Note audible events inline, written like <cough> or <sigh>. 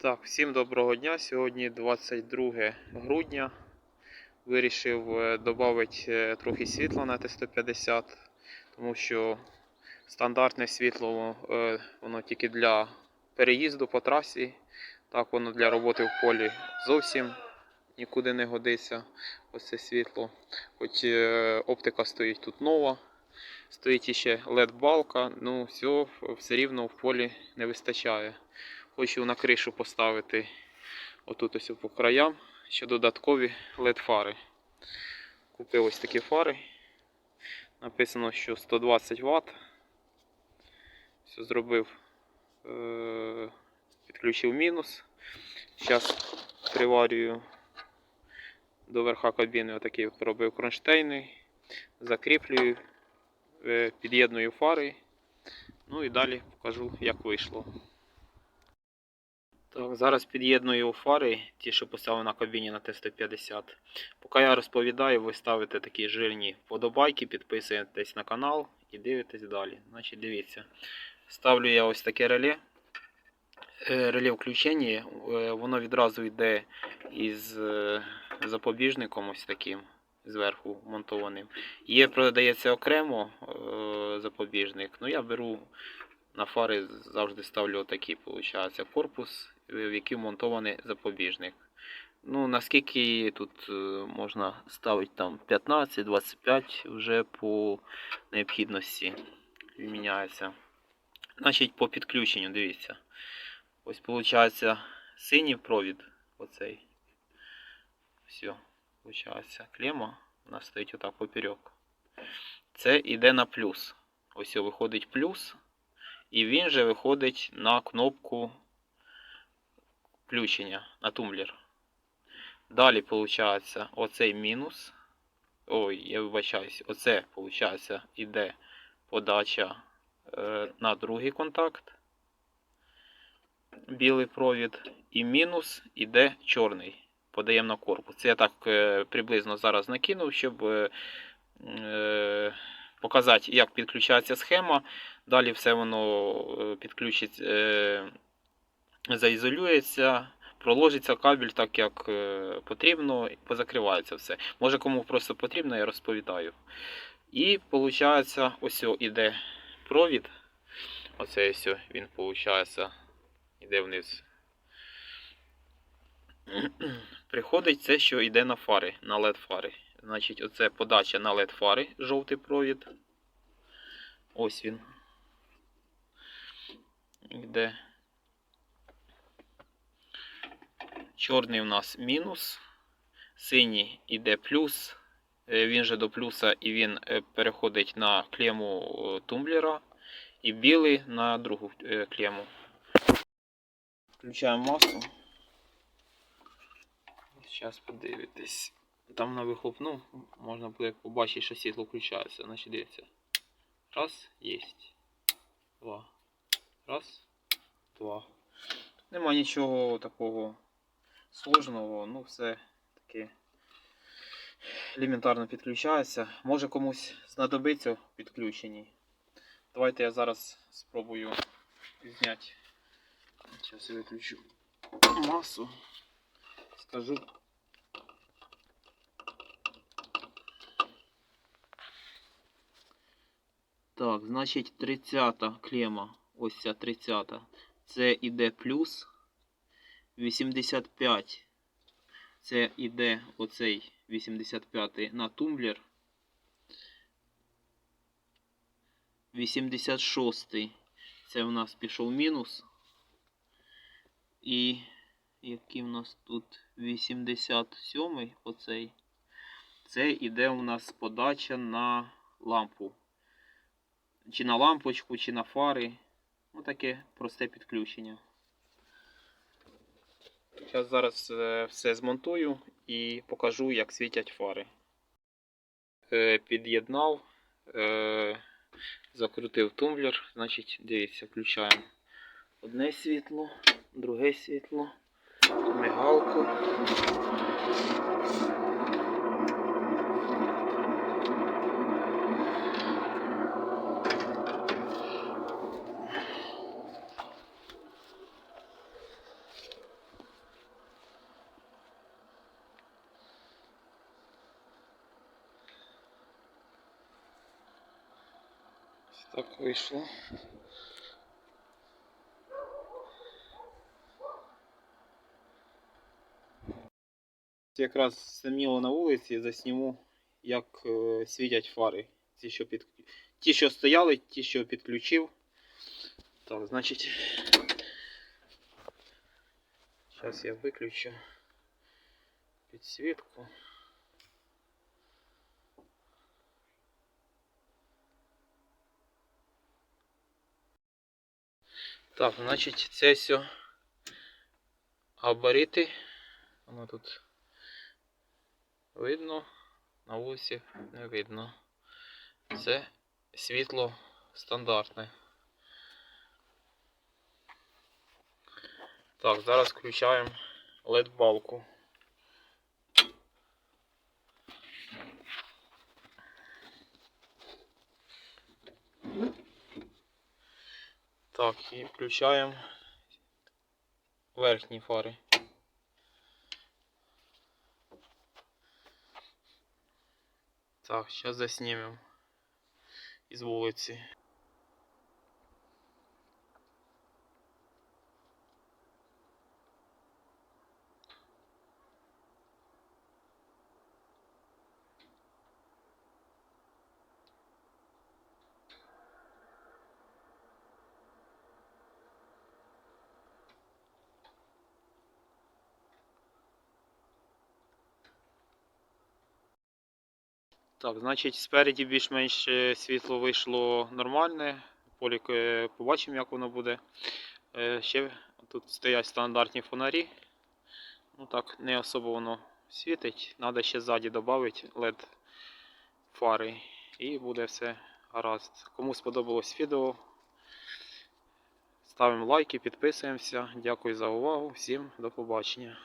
Так, всім доброго дня. Сьогодні 22 грудня. Вирішив додати трохи світла на Т150, тому що стандартне світло е, воно тільки для переїзду по трасі. Так, воно для роботи в полі зовсім нікуди не годиться. Ось це світло. Хоч е, оптика стоїть тут нова, стоїть іще LED-балка, ну всього все рівно в полі не вистачає. Хочу на кришу поставити отут ось по краям ще додаткові LED-фари. Купив ось такі фари. Написано, що 120 Вт. Все зробив, е- підключив мінус. Зараз приварюю до верха кабіни отакий робив кронштейни, закріплюю, е, під'єдную фари. Ну і далі покажу, як вийшло. Так, зараз під'єдную фари, ті, що поставив на кабіні на Т150. Поки я розповідаю, ви ставите такі жирні вподобайки, підписуєтесь на канал і дивитесь далі. Значить, дивіться. Ставлю я ось таке реле. Е, Реле включення, е, воно відразу йде із е, запобіжником ось таким зверху монтованим. Є, продається окремо запобіжник, ну я беру на фари завжди ставлю отакий, виходить, корпус, в який вмонтований запобіжник. Ну, наскільки тут е, можна ставити там 15-25 вже по необхідності міняється. Значить, по підключенню, дивіться. Ось виходить синій провід. Оцей. Все, виходить, клема у нас стоїть отак поперек. Це йде на плюс. Ось виходить плюс. І він же виходить на кнопку включення на тумблер. Далі, виходить, оцей мінус. Ой, я вибачаюсь, оце, виходить, іде подача е, на другий контакт. Білий провід. І мінус іде чорний. Подаємо на корпус. Це я так е, приблизно зараз накинув, щоб е, е, показати, як підключається схема. Далі все воно е, підключить, е, заізолюється, проложиться кабель так, як е, потрібно, і позакривається все. Може кому просто потрібно, я розповідаю. І виходить, ось іде провід. Оце ось він виходить, іде вниз. <clears throat> Приходить це, що йде на фари, на LED фари. Значить, оце подача на LED фари, жовтий провід. Ось він. Йде. Чорний у нас мінус. Синій іде плюс. Е, Він же до плюса і він е, переходить на клему е, тумблера. І білий на другу клему. Включаємо масу. Зараз подивитись. Там на вихлопну можна буде побачити, що світло включається. Значить, дивіться. Раз, єсть. Два. Раз, два. Нема нічого такого сложного, ну все таки елементарно підключається. Може комусь знадобиться в підключенні. Давайте я зараз спробую зняти. Зараз я виключу масу. Скажу. Так, значить 30 клема, ось ця 30. Це іде плюс. 85. Це іде оцей 85 на тумблер. 86. Це в нас пішов мінус. І який в нас тут 87 оцей. Це іде у нас подача на лампу. Чи на лампочку, чи на фари. Ну таке просте підключення. Зараз зараз е, все змонтую і покажу, як світять фари. Е, під'єднав, е, закрутив тумблер. Значить, дивіться, включаємо одне світло, друге світло, мигалку. Так вийшло. Якраз стемніло на вулиці, засніму, як е, світять фари. Ті, що під... ті, що стояли, ті, що підключив. Так, значить. Зараз я виключу підсвітку. Так, значить, це все габарити. Воно тут видно, на вулиці не видно. Це світло стандартне. Так, зараз включаємо LED Так, і включаємо верхні фари. Так, зараз заснімемо із вулиці. Так, значить, спереді більш-менш е, світло вийшло нормальне. Полік е, побачимо, як воно буде. Е, Ще тут стоять стандартні фонарі. Ну так, не особо воно світить. Треба ще ззаді додати LED фари. І буде все гаразд. Кому сподобалось відео, ставимо лайки, підписуємося. Дякую за увагу. Всім до побачення.